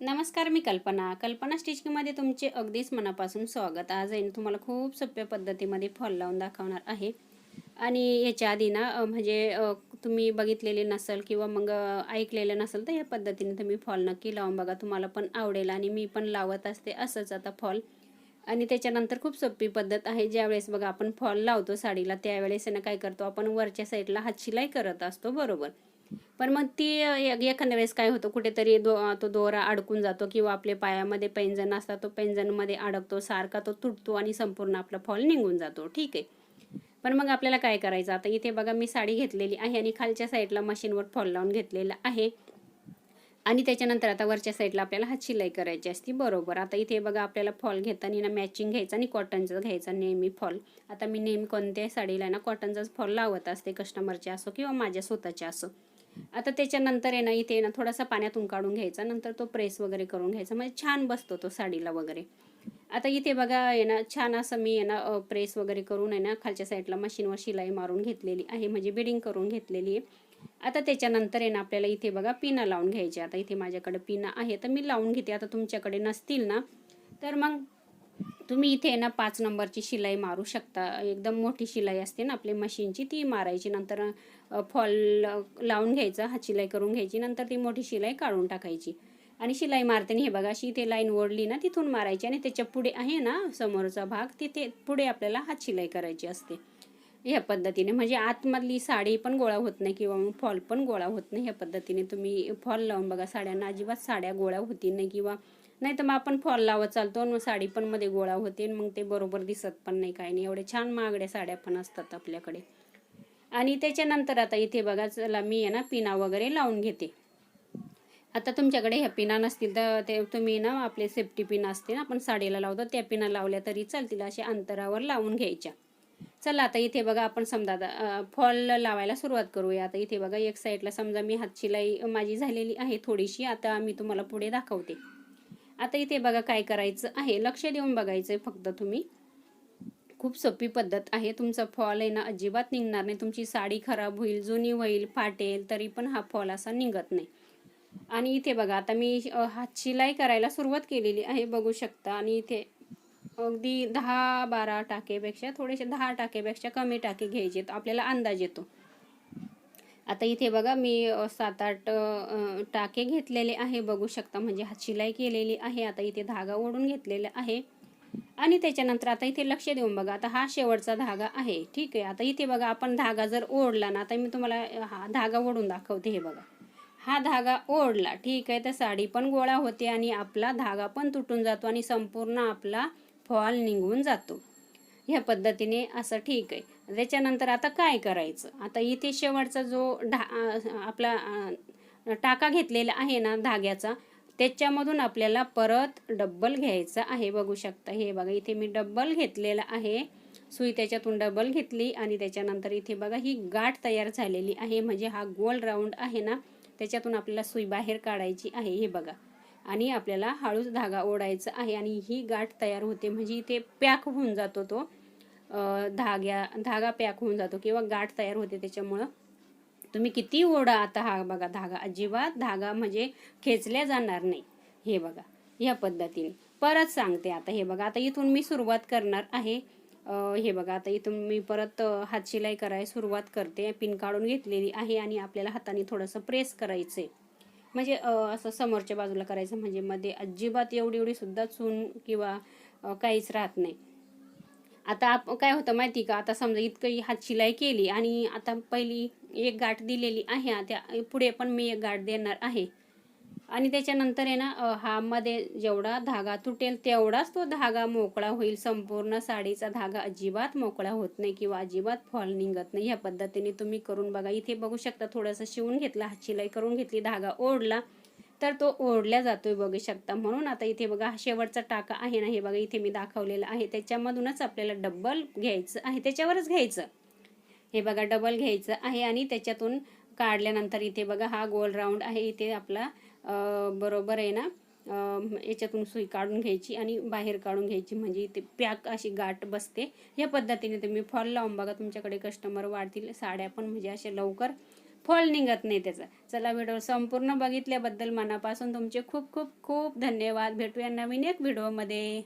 नमस्कार मी कल्पना. कल्पना स्टिचिंगमध्ये तुमचे अगदीच मनापासून स्वागत. आज आहे तुम्हाला खूप सोप्या पद्धतीमध्ये फॉल लावून दाखवणार आहे. आणि याच्या आधी ना म्हणजे तुम्ही बघितलेले नसेल किंवा मग ऐकलेलं नसेल तर या पद्धतीने तुम्ही फॉल नक्की लावून बघा. तुम्हाला पण आवडेल आणि मी पण लावत असते असंच आता फॉल. आणि त्याच्यानंतर खूप सोपी पद्धत आहे. ज्यावेळेस बघा आपण फॉल लावतो साडीला त्यावेळेस ना काय करतो आपण वरच्या साईडला हात शिलाई करत असतो बरोबर. पण मग ती एखाद्या वेळेस काय होतं कुठेतरी दो तो दोरा अडकून जातो किंवा आपल्या पायामध्ये पैंजण असतात तो पैंजणमध्ये अडकतो सारखा तो तुटतो आणि संपूर्ण आपला फॉल निघून जातो. ठीक आहे. पण मग आपल्याला काय करायचं? आता इथे बघा मी साडी घेतलेली आहे आणि खालच्या साईडला मशीनवर फॉल लावून घेतलेला आहे. आणि त्याच्यानंतर आता वरच्या साईडला आपल्याला हात शिलाई करायची असती. बरोबर. आता इथे बघा आपल्याला फॉल घेताना ना मॅचिंग घ्यायचं आणि कॉटनचं घ्यायचं नेहमी फॉल. आता मी नेहमी कोणत्याही साडीला ना कॉटनचाच फॉल लावत असते कस्टमरचे असो किंवा माझ्या स्वतःचे असो. आता त्याच्यानंतर आहे ना इथे ना थोडासा पाण्यातून काढून घ्यायचा. नंतर तो प्रेस वगैरे करून घ्यायचा. म्हणजे छान बसतो तो साडीला वगैरे. आता इथे बघा आहे ना छान असं मी आहे ना प्रेस वगैरे करून आहे ना खालच्या साईडला मशीनवर शिलाई मारून घेतलेली आहे. म्हणजे बिडिंग करून घेतलेली आहे. आता त्याच्यानंतर आहे ना आपल्याला इथे बघा पिना लावून घ्यायची. आता इथे माझ्याकडे पिना आहे तर मी लावून घेते. आता तुमच्याकडे नसतील ना तर मग तुम्ही इथे ना पाच नंबरची शिलाई मारू शकता. एकदम मोठी शिलाई असते ना आपली मशीनची ती मारायची. नंतर फॉल लावून घ्यायचा हात शिलाई करून घ्यायची. नंतर ती मोठी शिलाई काढून टाकायची. आणि शिलाई मारताना हे बघा अशी इथे लाईन ओढली ना तिथून मारायची. आणि त्याच्या पुढे आहे ना समोरचा भाग तिथे पुढे आपल्याला हात शिलाई करायची असते. ह्या पद्धतीने. म्हणजे आतमधली साडी पण गोळा होत नाही किंवा मग फॉल पण गोळा होत नाही ह्या पद्धतीने. तुम्ही फॉल लावून बघा साड्यांना अजिबात साड्या गोळा होती नाही किंवा नाही तर मग आपण फॉल लावत चालतो मग साडी पण मध्ये गोळा होते आणि मग ते बरोबर दिसत पण नाही काही नाही. एवढे छान महागड्या साड्या पण असतात आपल्याकडे. आणि त्याच्यानंतर आता इथे बघा चला मी आहे ना पिना वगैरे लावून घेते. आता तुमच्याकडे ह्या पिना नसतील तर ते तुम्ही ना आपले सेफ्टी पिन असते ना आपण साडीला लावतो. त्या पिना लावल्या तरी चालतील अशा अंतरावर लावून घ्यायच्या. चला आता इथे बघा आपण समजा आता फॉल लावायला सुरुवात करूया. आता इथे बघा एक साईडला समजा मी हात शिलाई माझी झालेली आहे थोडीशी. आता मी तुम्हाला पुढे दाखवते. आता इथे बघा काय करायचं आहे. लक्ष देऊन बघायचं आहे फक्त तुम्ही. खूप सोपी पद्धत आहे. तुमचा फॉल आहे ना अजिबात निघणार नाही. तुमची साडी खराब होईल जुनी होईल फाटेल तरी पण हा फॉल असा निघत नाही. आणि इथे बघा आता मी हातशिलाई हात शिलाई करायला सुरुवात केलेली आहे बघू शकता. आणि इथे अगदी दहा बारा टाकेपेक्षा थोडेसे दहा टाकेपेक्षा कमी टाके घ्यायचे तर आपल्याला अंदाज येतो. आता इथे बघा मी सात आठ टाके घेतलेले आहे. बघू शकता म्हणजे हात शिलाई केलेली आहे. आता इथे धागा ओढून घेतलेला आहे. आणि त्याच्यानंतर आता इथे लक्ष देऊन बघा आता हा शेवटचा धागा आहे. ठीक आहे. आता इथे बघा आपण धागा जर ओढला ना आता मी तुम्हाला हा धागा ओढून दाखवते हे बघा. हा धागा ओढला. ठीक आहे तर साडी पण गोळा होते आणि आपला धागा पण तुटून जातो आणि संपूर्ण आपला फॉल निघून जातो. ह्या पद्धतीने असं ठीक आहे. त्याच्यानंतर आता काय करायचं? आता इथे शेवटचा जो ढा आपला टाका घेतलेला आहे ना धाग्याचा त्याच्यामधून आपल्याला परत डब्बल घ्यायचं आहे. बघू शकता हे बघा इथे मी डब्बल घेतलेलं आहे. सुई त्याच्यातून डबल घेतली आणि त्याच्यानंतर इथे बघा ही गाठ तयार झालेली आहे. म्हणजे हा गोल राऊंड आहे ना त्याच्यातून आपल्याला सुई बाहेर काढायची आहे. हे बघा आणि आपल्याला हळूच धागा ओढायचा आहे आणि ही गाठ तयार होते. म्हणजे इथे पॅक होऊन जातो तो धाग्या धागा पॅक होऊन जातो किंवा गाठ तयार होते त्याच्यामुळं. तुम्ही किती ओढा आता हा बघा धागा. अजिबात धागा म्हणजे खेचल्या जाणार नाही. हे बघा ह्या पद्धतीने. परत सांगते आता हे बघा. आता इथून मी सुरुवात करणार आहे. हे बघा आता इथून मी परत हात शिलाई करायला सुरुवात करते. पिन काढून घेतलेली आहे आणि आपल्याला हाताने थोडंसं प्रेस करायचं आहे म्हणजे असं समोरच्या बाजूला करायचं म्हणजे मध्ये अजिबात एवढी एवढी सुद्धा चून किंवा काहीच राहत नाही. आता आप काय होतं माहिती का? आता समजा इतकं हात शिलाई केली आणि आता पहिली एक गाठ दिलेली आहे त्या पुढे पण मी एक गाठ देणार आहे. आणि त्याच्यानंतर आहे ना हामध्ये जेवढा धागा तुटेल तेवढाच तो धागा मोकळा होईल. संपूर्ण साडीचा धागा अजिबात मोकळा होत नाही किंवा अजिबात फॉल निघत नाही. ह्या पद्धतीने तुम्ही करून बघा. इथे बघू शकता थोडंसं शिवून घेतलं हात शिलाई करून घेतली धागा ओढला तर तो ओढल्या जातोय बघू शकता. म्हणून आता इथे बघा हा शेवटचा टाका आहे ना हे बघा इथे मी दाखवलेलं आहे. त्याच्यामधूनच आपल्याला डबल घ्यायचं आहे त्याच्यावरच घ्यायचं. हे बघा डबल घ्यायचं आहे आणि त्याच्यातून काढल्यानंतर इथे बघा हा गोल राऊंड आहे. इथे आपला बरोबर आहे ना? याच्यातून सुई काढून घ्यायची आणि बाहेर काढून घ्यायची. म्हणजे इथे पॅक अशी गाठ बसते. या पद्धतीने तुम्ही फॉल लावून बघा तुमच्याकडे कस्टमर वाढतील. साड्या पण म्हणजे अशा लवकर फॉल निघत नाही त्याचं. चला व्हिडिओ संपूर्ण बघितल्याबद्दल मनापासून तुमचे खूप खूप खूप धन्यवाद. भेटूया नवीन एक व्हिडिओमध्ये